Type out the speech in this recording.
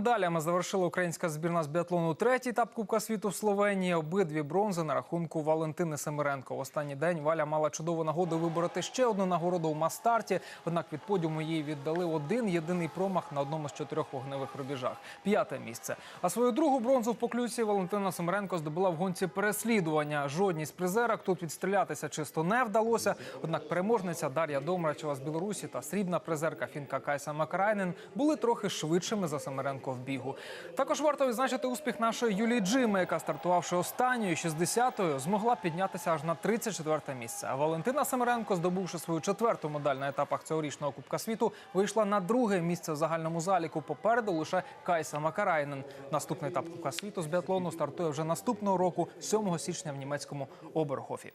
медалями завершила українська збірна з біатлону третій етап Кубка світу в Словенії. Обидві бронзи на рахунку Валентини Семиренко. В останній день Валя мала чудову нагоду вибороти ще одну нагороду у мастарті. Однак від подіуму їй віддали один єдиний промах на одному з чотирьох вогневих рубежах. П'яте місце. А свою другу бронзу в поклюці Валентина Семиренко здобула в гонці переслідування. Жодній з призерок тут відстрілятися чисто не вдалося. Однак переможниця Дар'я Домрачева з Білорусі та срібна призерка фінка Кайса Макарайнен були трохи швидшими за Семеренко в бігу. Також варто відзначити успіх нашої Юлії Джими, яка стартувавши останньою 60-ю, змогла піднятися аж на 34-те місце. А Валентина Семеренко, здобувши свою четверту медаль на етапах цьогорічного Кубка світу, вийшла на друге місце в загальному заліку. Попереду лише Кайса Макарайнен. Наступний етап Кубка світу з біатлону стартує вже наступного року, 7 січня в німецькому Обергофі.